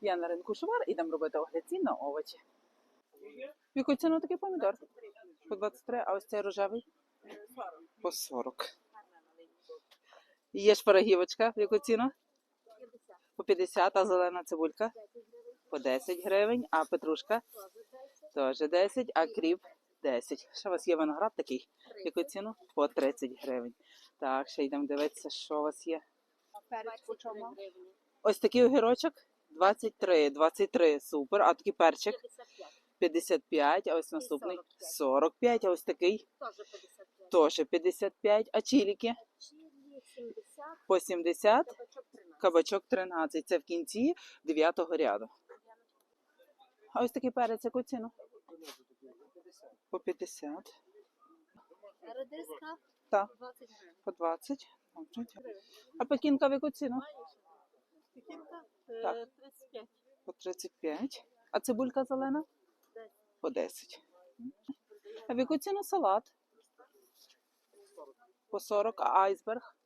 Я на ринку Шувар, ідемо робити огляд цін на овочі. В яку ціну такий помідор? По 23, а ось цей рожевий? По 40. Є шпарагівочка, в яку ціну? По 50, а зелена цибулька? По 10 гривень, а петрушка? Теж 10, а кріп 10. Ще у вас є виноград такий? В яку ціну? По 30 гривень. Так, ще йдемо дивитися, що у вас є. Ось такий огірочок 23, 23, супер. А такий перчик 55, а ось наступний 45, а ось такий Теж 55. теж 55, а чиліки по 70, кабачок 13. Це в кінці 9 ряду. А ось такий перець, яку ціну? По 50, Редиска Так. по 20. А пекінка в яку ціну? Так. е, 35. По 35. А цибулька зелена? По 10. А в яку ціну салат? По 40, а айсберг?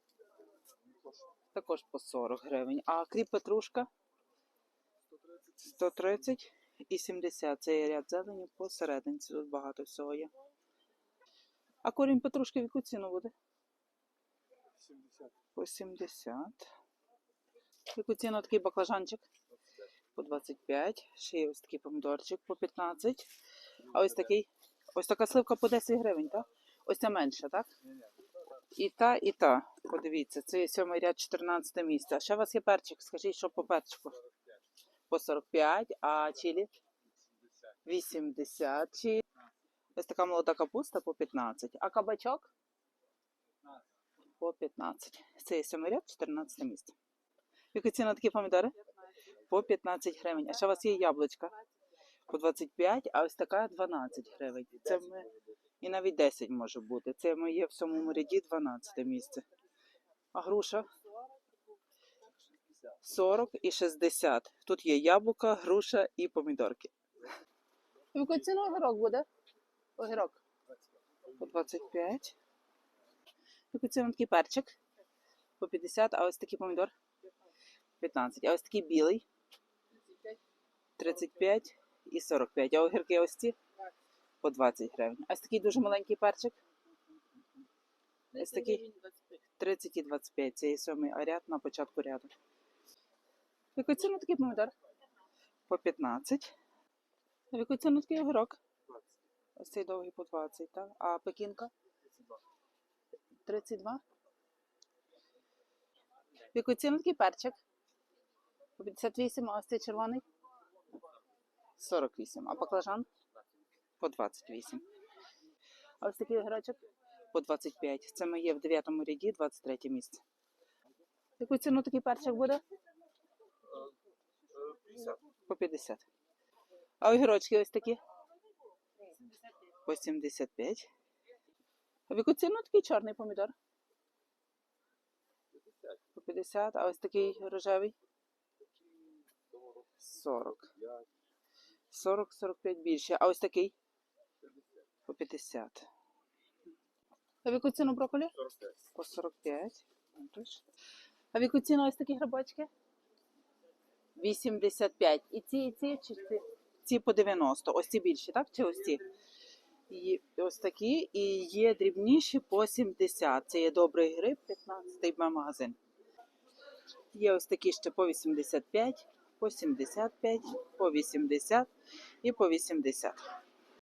Також по 40 гривень. А кріп петрушка? 130 і 70. Це є ряд зелені посерединці. Тут багато всього є. А корінь петрушки в яку ціну буде? По 70. Яку ціну такий баклажанчик? По 25. Ще є ось такий помідорчик по 15. А ось такий, ось така сливка по 10 гривень, так? Ось ця менша, так? І та, і та. Подивіться, це є сьомий ряд 14 місце. А ще у вас є перчик. Скажіть, що по перчику? По 45, а чилі? 80. Чи... Ось така молода капуста по 15. А кабачок? По 15. Це є сьомий ряд 14 місце. Яка ціна такі помідори? По 15 гривень. А ще у вас є яблучка по 25, а ось така 12 гривень. Це ми і навіть 10 може бути. Це ми є в самому ряді 12 місце. А груша 40 і 60. Тут є яблука, груша і помідорки. Яку ціну огірок буде? Огірок. По 25. В яку ціну такий перчик? По 50, а ось такий помідор? 15. А ось такий білий? 35 і 45. А огірки ось ці? По 20 гривень. А ось такий дуже маленький перчик? Ось такий 30 і 25. Це є сьомий ряд на початку ряду. Яку ціну такий помідор? По 15. В яку ціну такий огірок? Ось цей довгий по 20, так? А пекінка? 32. В яку ціну такий перчик? По 58, а ось цей червоний? 48. А баклажан? По 28. А ось такий огірочок? По 25. Це ми є в 9 ряді, 23 місце. Яку ціну такий перчик буде? По 50. А огірочки ось такі? По 75. А в яку ціну такий чорний помідор? По 50. А ось такий рожевий? 40. 40-45 більше. А ось такий? По 50. А в яку ціну брокколі? По 45. А в яку ціну ось такі грибочки? 85. І ці, і ці, чи ці? Ці по 90. Ось ці більші, так? Чи ось ці? І ось такі. І є дрібніші по 70. Це є добрий гриб, 15-й магазин. Є ось такі ще по 85, по 75, по 80 і по 80.